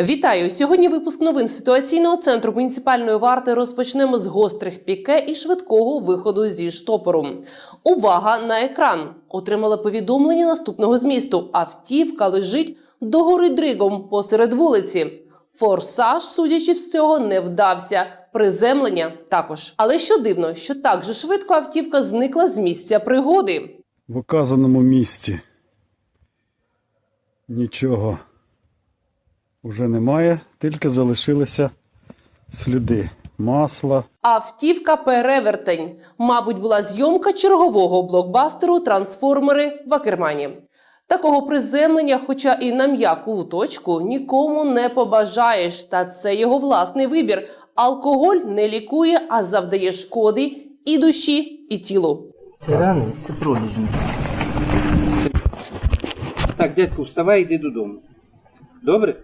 Вітаю! Сьогодні випуск новин ситуаційного центру муніципальної варти розпочнемо з гострих піке і швидкого виходу зі штопору. Увага на екран! Отримали повідомлення наступного змісту. Автівка лежить догори дригом посеред вулиці. Форсаж, судячи з цього, не вдався. Приземлення також. Але що дивно, що так же швидко автівка зникла з місця пригоди. в указаному місці. Нічого вже немає, тільки залишилися сліди масла. Автівка перевертень. Мабуть, була зйомка чергового блокбастеру Трансформери в Акермані. Такого приземлення, хоча і на м'яку точку, нікому не побажаєш. Та це його власний вибір. Алкоголь не лікує, а завдає шкоди і душі, і тілу. Це рани, це продажні. Це... Так, дядьку, вставай, йди додому. Добре?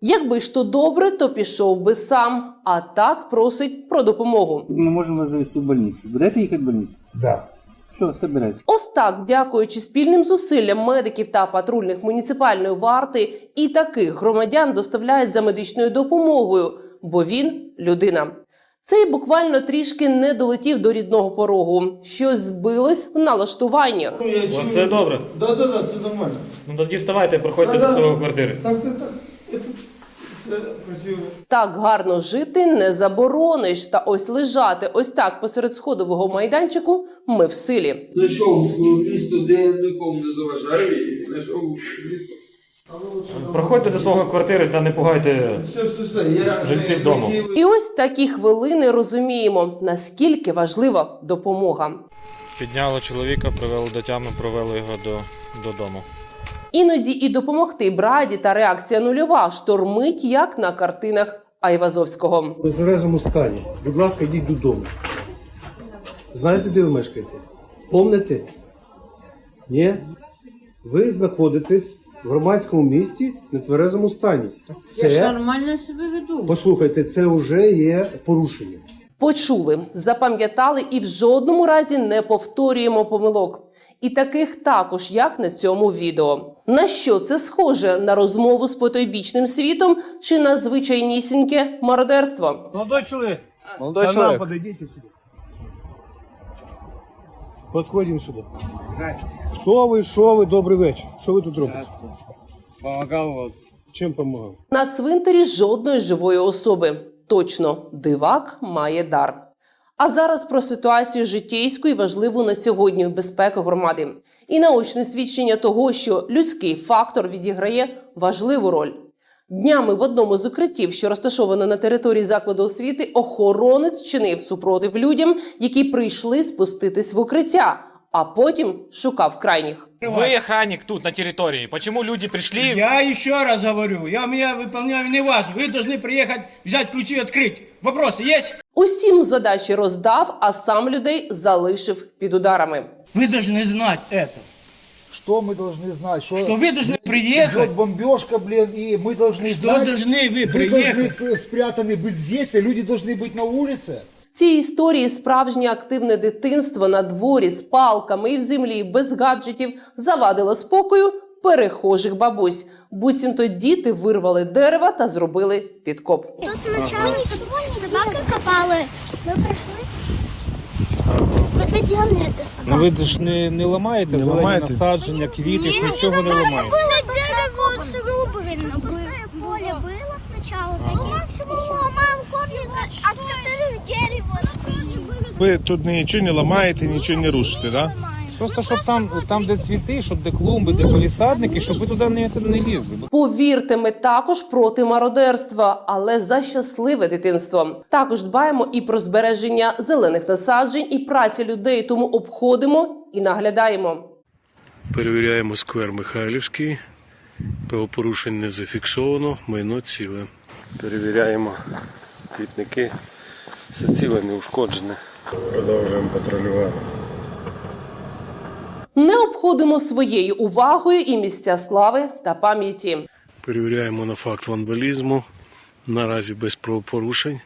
Якби ж то добре, то пішов би сам, а так просить про допомогу. Ми можемо вас завести в больницю. Будете їхати в больницю? Да. Все, собирайтесь. Ось так, дякуючи спільним зусиллям медиків та патрульних муніципальної варти, і таких громадян доставляють за медичною допомогою, бо він людина. Цей буквально трішки не долетів до рідного порогу. Щось збилось в налаштуваннях. Ну, я чую. все добре? Да, да, да, все нормально. Ну тоді вставайте, проходьте Да, до да. своєї квартири. Так, так, так. Так гарно жити не заборониш. Та ось лежати ось так посеред сходового майданчику ми в силі. Зайшов в місто, де нікому не заважаю, і знайшов місто. Проходьте до своєї квартири та не пугайте. Жильців дому. І ось такі хвилини розуміємо, наскільки важлива допомога. Підняли чоловіка, привели до тями, провели його до, додому. Іноді і допомогти браді та реакція нульова штормить, як на картинах Айвазовського. У тверезому стані. Будь ласка, йдіть додому. Знаєте, де ви мешкаєте? Помните? Ні? Ви знаходитесь в громадському місті в нетверезому стані. Я ж нормально себе веду. послухайте, це вже є порушення. Почули, запам'ятали і в жодному разі не повторюємо помилок. І таких також, як на цьому відео. На що це схоже? На розмову з потойбічним світом чи на звичайнісіньке мародерство? Молодой чоловік, Молодой к нам подойдите сюди. Подходимо сюди. Здрасте. Хто ви, що ви, добрий вечір. Що ви тут робите? Помогал вот. Чим допомагав? На цвинтарі жодної живої особи. Точно, дивак має дар. А зараз про ситуацію житейську і важливу на сьогодні безпеку громади. І наочне свідчення того, що людський фактор відіграє важливу роль. Днями в одному з укриттів, що розташовано на території закладу освіти, охоронець чинив супротив людям, які прийшли спуститись в укриття, а потім шукав крайніх. Ви охранник тут, на території. Почему люди прийшли? Я еще раз говорю, я меня выполняю не вас. Вы должны приехать, взять ключи и открыть. Вопросы есть? Усім задачі роздав, а сам людей залишив під ударами. Вы должны знать это. Что мы должны знать? Что, Что вы должны приехать. идет бомбежка, блин, и мы должны Что знать. должны вы мы приехать. должны спрятаны быть здесь, а люди должны быть на улице. В цій історії справжнє активне дитинство на дворі з палками і в землі без гаджетів завадило спокою перехожих бабусь. Буцімто діти вирвали дерева та зробили підкоп. Тут сначала собаки копали. Ми прийшли. Ви делали? Ну ви ж не, не ламаєте Не ламаєте? насадження, квіти, нічого не ламаєте. Це дерево срублено. Пустое поле было сначала. Ну, максимум ломаем корни, а во-вторых, дерево тоже было. Ви тут нічого не ламаєте, нічого не рушите, да? Просто щоб там, там, де цвіти, щоб де клумби, де полісадники, щоб ви туди не, не лізли. Повірте, ми також проти мародерства, але за щасливе дитинство. Також дбаємо і про збереження зелених насаджень і праці людей, тому обходимо і наглядаємо. Перевіряємо сквер Михайлівський. Правопорушень не зафіксовано, майно ціле. Перевіряємо квітники. Все ціле, не ушкоджене. Продовжуємо патрулювати. Не обходимо своєю увагою і місця слави та пам'яті. Перевіряємо на факт вандалізму. Наразі без правопорушень.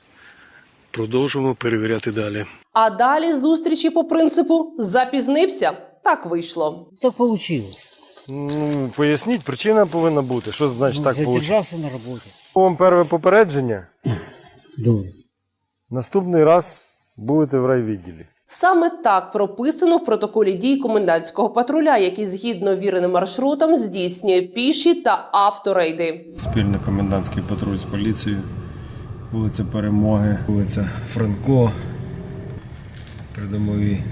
Продовжуємо перевіряти далі. А далі зустрічі по принципу запізнився. Так вийшло. Так получилось. Ну, поясніть, причина повинна бути. Що значить так вийшло? Задержался на работе. Вам перше попередження. Добре. Наступний раз будете в райвідділі. Саме так прописано в протоколі дій комендантського патруля, який згідно віреним маршрутам здійснює піші та авторейди. Спільний комендантський патруль з поліцією. Вулиця Перемоги, вулиця Франко. Придомові.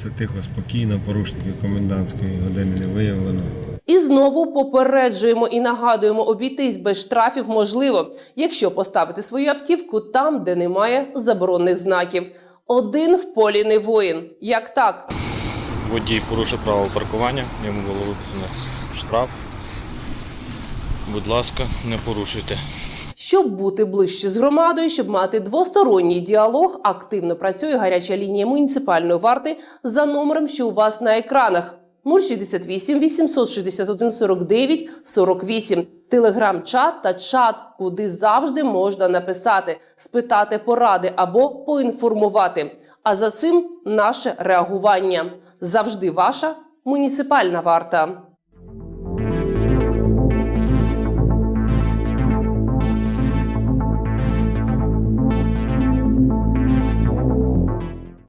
Все тихо, спокійно, порушників комендантської години не виявлено. І знову попереджуємо і нагадуємо, обійтись без штрафів можливо, якщо поставити свою автівку там, де немає заборонних знаків. Один в полі не воїн. Як так? Водій порушив правила паркування, йому було виписано штраф. Будь ласка, не порушуйте. Щоб бути ближче з громадою, щоб мати двосторонній діалог, активно працює гаряча лінія муніципальної варти за номером, що у вас на екранах. 068 861 49 48. Телеграм-чат та чат, куди завжди можна написати, спитати поради або поінформувати. А за цим наше реагування завжди ваша муніципальна варта.